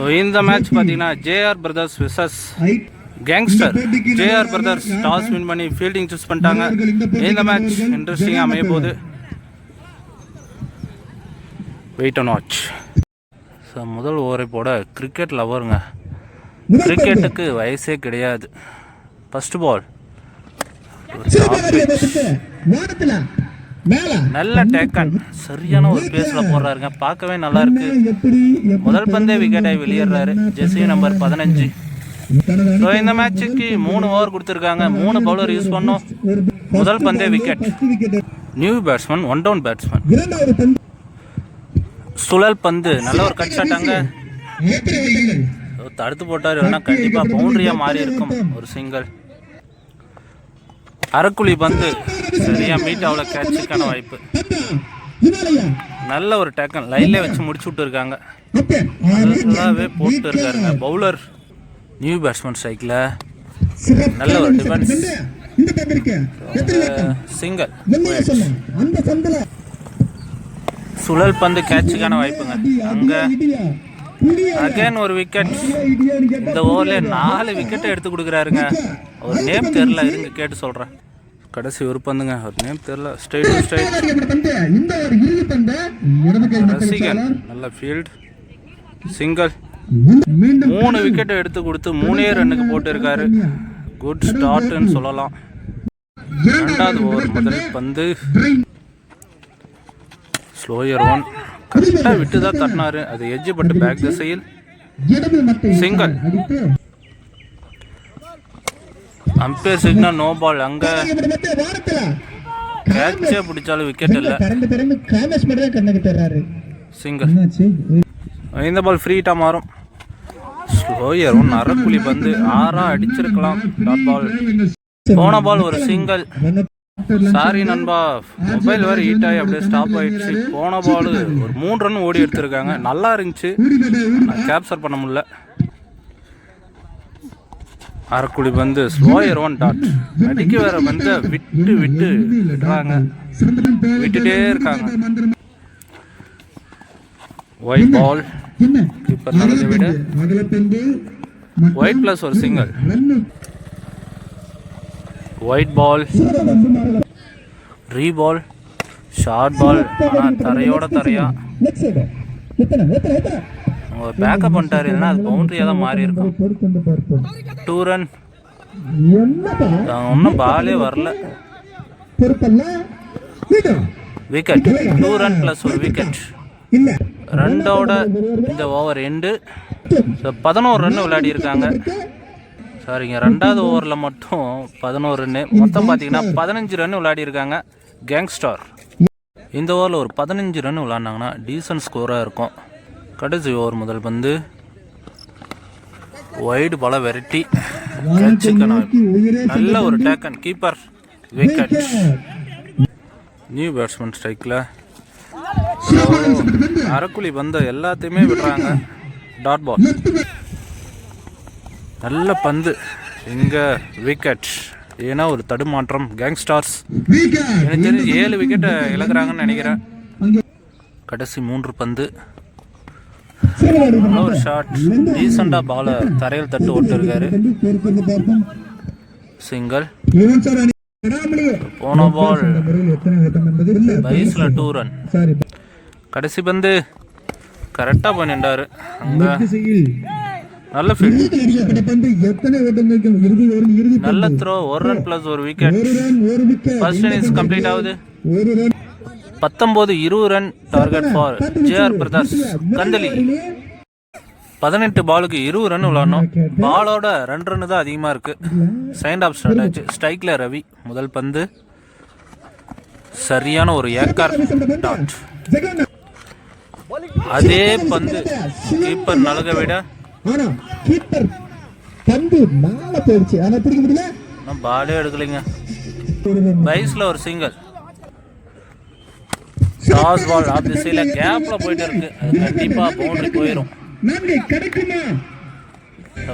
So இந்த match பார்த்தீங்கன்னா JR brothers versus gangster JR brothers toss win பண்ணி fielding choose பண்ணிட்டாங்க. இந்த மேட்ச் இன்ட்ரெஸ்டிங்காக அமைய போகுது வெயிட் அண்ட் வாட்ச் ஸோ முதல் ஓவரை போட கிரிக்கெட் லவருங்க கிரிக்கெட்டுக்கு வயசே கிடையாது. ஃபர்ஸ்ட் பால் நல்ல டேக்கன் சரியான ஒரு பேஸ்ல போடுறாருங்க. பார்க்கவே நல்லா இருக்கு. முதல் பந்தே விக்கெட்டை வெளியேறாரு. ஜெர்சி நம்பர் பதினஞ்சு. ஸோ இந்த மேட்சுக்கு மூணு ஓவர் கொடுத்துருக்காங்க. மூணு பவுலர் யூஸ் பண்ணோம். முதல் பந்தே wicket new batsman one down batsman சுழல் பந்து. நல்ல ஒரு கட் ஷாட்டாங்க தடுத்து போட்டார். இல்லைன்னா கண்டிப்பாக பவுண்டரியாக மாறி இருக்கும் ஒரு சிங்கிள் அரக்குழி பந்து. சரியா மீட் அவ்வளோ கேட்சுக்கான வாய்ப்பு. நல்ல ஒரு டேக்கன் லைன்லேயே வச்சு முடிச்சு விட்டுருக்காங்க. அப்பே நல்லாவே போட்டு இருக்காருங்க பவுலர் நியூ பேட்ஸ்மேன் ஸ்ட்ரைக்கில் நல்ல ஒரு டிஃபென்ஸ் சிங்கர் சுழல் பந்து கேட்சுக்கான வாய்ப்புங்க. அங்கே அகைன் ஒரு விக்கெட் இந்த ஓவரில் நாலு விக்கெட்டை எடுத்து கொடுக்குறாருங்க. ஒரு நேம் தெரில இருங்க கேட்டு சொல்கிறேன் கடைசி ஒரு பந்துங்க. ஒரு நேம் தெரில ஸ்ட்ரைட் ஸ்ட்ரைட் ரசிகன். நல்ல ஃபீல்ட் சிங்கிள் மூணு விக்கெட்டை எடுத்து கொடுத்து மூணே ரன்னுக்கு போட்டிருக்காரு. குட் ஸ்டார்ட்னு சொல்லலாம். ரெண்டாவது ஓவர் முதல் பந்து. ஸ்லோயர் ஒன் கரெக்டாக விட்டு தான் தட்டினாரு. அது எஜ்ஜு பட்டு பேக் திசையில் சிங்கிள் அடித்து அம்பையர் சிக்னல் நோ பால் அங்கே கேட்சே பிடிச்சாலும் விக்கெட் இல்லை. திறந்து மட்டும் கண்ணுக்கு தர்றாரு சிங்கிள் இந்த பால் ஃப்ரீட்டா மாறும். ஸ்லோயர் ஒன் அரைக்குழி பந்து. ஆறா அடிச்சிருக்கலாம் டாட் பால் போன பால் ஒரு சிங்கிள் சாரி நண்பா மொபைல் வேறு ஹீட் ஆகி அப்படியே ஸ்டாப் ஆயிடுச்சு. போன பால் ஒரு மூணு ரன் ஓடி எடுத்திருக்காங்க. நல்லா இருந்துச்சு. கேப்சர் பண்ண முடியல. அரைக்குழி பந்து ஸ்லோயர் ஒன் டாட் அடிக்க வேற வந்து விட்டு விட்டு விடுறாங்க விட்டுட்டே இருக்காங்க. ஒயிட் பால் கீப்பர் நடந்த விட. ஒயிட் பிளஸ் ஒரு சிங்கிள் ஒயிட் பால் ரீ பால் ஷார்ட் பால் ஆனால் தரையோட தரையா? அவங்க பேக்கப் பண்ணிட்டாரு இல்லைன்னா அது பவுண்டரியாக தான் மாறி இருக்கும். டூ ரன் ஒன்றும் பாலே வரல. விக்கெட் டூ ரன் ப்ளஸ் ஒரு விக்கெட் ரெண்டோட இந்த ஓவர் எண்டு பதினோரு ரன் விளையாடி இருக்காங்க சாரிங்க ரெண்டாவது ஓவரில் மட்டும் பதினோரு ரன்னு மொத்தம் பார்த்தீங்கன்னா பதினஞ்சு ரன் விளையாடி இருக்காங்க கேங்ஸ்டார் இந்த ஓவரில் ஒரு பதினஞ்சு ரன் விளாண்டாங்கன்னா டீசன்ட் ஸ்கோராக இருக்கும். கடைசி ஓவர் முதல் பந்து வைடு பல வெரைட்டி நல்ல ஒரு taken keeper wicket new batsman ஸ்ட்ரைக்கில் அரைக்குழி பந்த எல்லாத்தையுமே விடுறாங்க. டாட் பால் நல்ல பந்து. இங்க விக்கெட் ஏன்னா ஒரு தடுமாற்றம். கேங்ஸ்டார்ஸ் எனக்கு தெரிஞ்சு ஏழு விக்கெட்டை இழக்கிறாங்கன்னு நினைக்கிறேன். கடைசி மூன்று பந்து. ஒரு ஷாட் டீசெண்டாக பாலை தரையில் தட்டு ஓட்டு இருக்காரு சிங்கிள் போன பால் வயசில் டூ ரன் கடைசி பந்து. கரெக்டாக போய் நின்றாரு. அங்கே நல்ல எத்தனை நல்ல த்ரோ ஒரு ரன் பிளஸ் ஒரு விக்கெட் ஒரு விக்கெட் ஃபர்ஸ்ட் இன்னிங்ஸ் கம்ப்ளீட் ஆகுது. ஒரு ரன் பத்தொம்போது இருபது run target for JR brothers Kandili பதினெட்டு பாலுக்கு இருபது ரன் விளாடணும் பாலோட ரெண்டு ரன் தான் அதிகமாக இருக்கு. செகண்ட் ஆஃப் ஸ்டார்ட் ஆச்சு ஸ்ட்ரைக்கில் ரவி முதல் பந்து. சரியான ஒரு ஏக்கர் டாட் அதே பந்து கீப்பர் நழுக விட பாலே எடுக்கலைங்க. வயசில் ஒரு சிங்கிள் டாஸ் பால் ஆஃப் திசையில் கேப்பில் போயிட்டு இருக்கு அது கண்டிப்பாக பவுண்டரி போயிடும்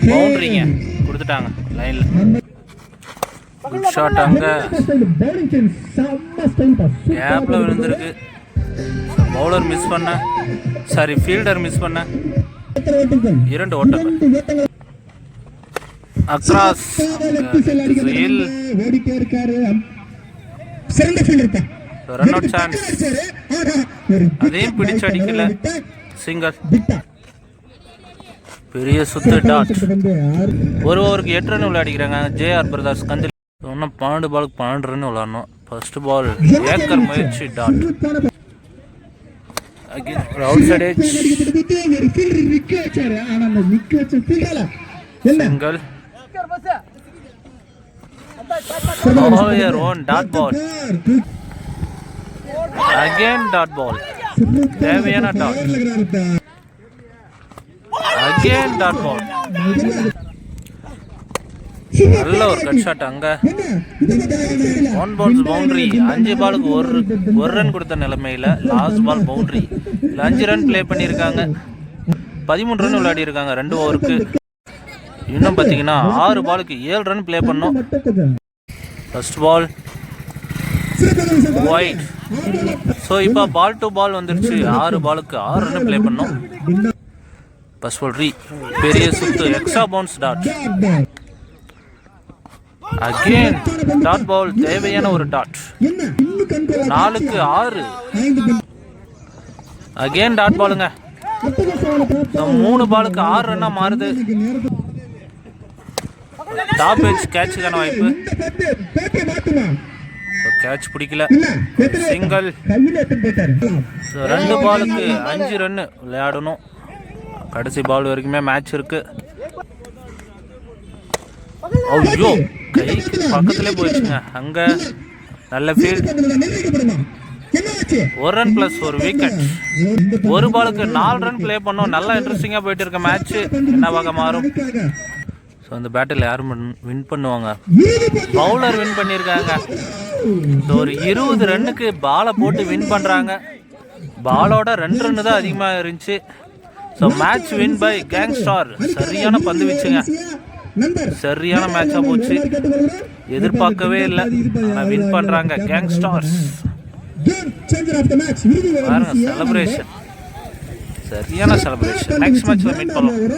பவுண்டரிங்க கொடுத்துட்டாங்க லைனில் குட் ஷாட் அங்கே. கேப்பில் விழுந்திருக்கு. பவுலர் மிஸ் பண்ண. சாரி ஃபீல்டர் மிஸ் பண்ண. இரண்டு ஓட்டங்கள். ஓட்டங்கள் அக்ராஸ் ஓடிட்டே இருக்காரு. சிறந்த ஃபீல்டர் ரன் அவுட் சான்ஸ் அதையும் பிடிச்சு அடிக்கல. சிங்கர். பெரிய சுத்து டாட் ஒரு ஓவருக்கு எட்டு ரன் விளையாடிக்கிறாங்க. ஜேஆர் பிரதர்ஸ் கந்தில் இன்னும் பன்னெண்டு பாலுக்கு பன்னெண்டு ரன் விளையாடணும். ஃபர்ஸ்ட் பால் ஏக்கர் முயற்சி டாட். அவுட் சைட் என்ன? Single over one dot ball again dot ball தேவையான டாட் ல அகைன் டாட் பால் நல்ல ஒரு கட் ஷாட் அங்க. ஒன் பால்ஸ் பவுண்டரி அஞ்சு பாலுக்கு ஒரு ஒரு ரன் கொடுத்த நிலைமையில லாஸ்ட் பால் பவுண்டரி அஞ்சு ரன் ப்ளே பண்ணியிருக்காங்க. பதிமூணு ரன் விளையாடி இருக்காங்க ரெண்டு ஓவருக்கு இன்னும் பார்த்தீங்கன்னா ஆறு பாலுக்கு ஏழு ரன் ப்ளே பண்ணோம். ஃபர்ஸ்ட் பால் ஒயிட் ஸோ இப்போ பால் டு பால் வந்துருச்சு. ஆறு பாலுக்கு ஆறு ரன் ப்ளே பண்ணோம். பஸ் ரீ பெரிய சுத்து extra bounce dot Dot. Again dot ball தேவையான ஒரு டாட் நாலுக்கு ஆறு. ஐந்து அகெயின் டாட் பாலுங்க மூணு பாலுக்கு ஆறு ரன்னா மாறுது. டாப் ஏஜ் கேட்சுக்கான வாய்ப்பு. கேட்ச் பிடிக்கல. என்ன? சிங்கிள். ஸோ ரெண்டு பாலுக்கு அஞ்சு ரன்னு விளையாடணும். கடைசி பால் வரைக்குமே மேட்ச் இருக்கு. ஐயோ கை பக்கத்துலேயே போயிடுச்சுங்க. அங்க நல்ல ஃபீல்ட்? என்ன? ஒரு ரன் பிளஸ் ஒரு விக்கெட் ஒரு பாலுக்கு நாலு ரன் ப்ளே பண்ணோம். நல்லா இன்ட்ரெஸ்டிங்காக போயிட்டு இருக்க மேட்ச் என்னவாக மாறும். ஸோ அந்த பேட்டில் யாரும் வின் பண்ணுவாங்க. பவுலர் வின் பண்ணியிருக்காங்க ஒரு இருபது ரன்னுக்கு பாலை போட்டு வின் பண்ணுறாங்க பாலோட ரெண்டு ரன்னு தான் அதிகமாக இருந்துச்சு. So match win by gangster சரியான பந்து வீச்சுங்க. சரியான மேட்சாக போச்சு. எதிர்பார்க்கவே இல்லை. ஆனால் வின் பண்ணுறாங்க கேங் ஸ்டார்ஸ் பாருங்க செலப்ரேஷன் சரியான செலப்ரேஷன் நெக்ஸ்ட் மேட்ச்ல மீட் பண்ணுவோம்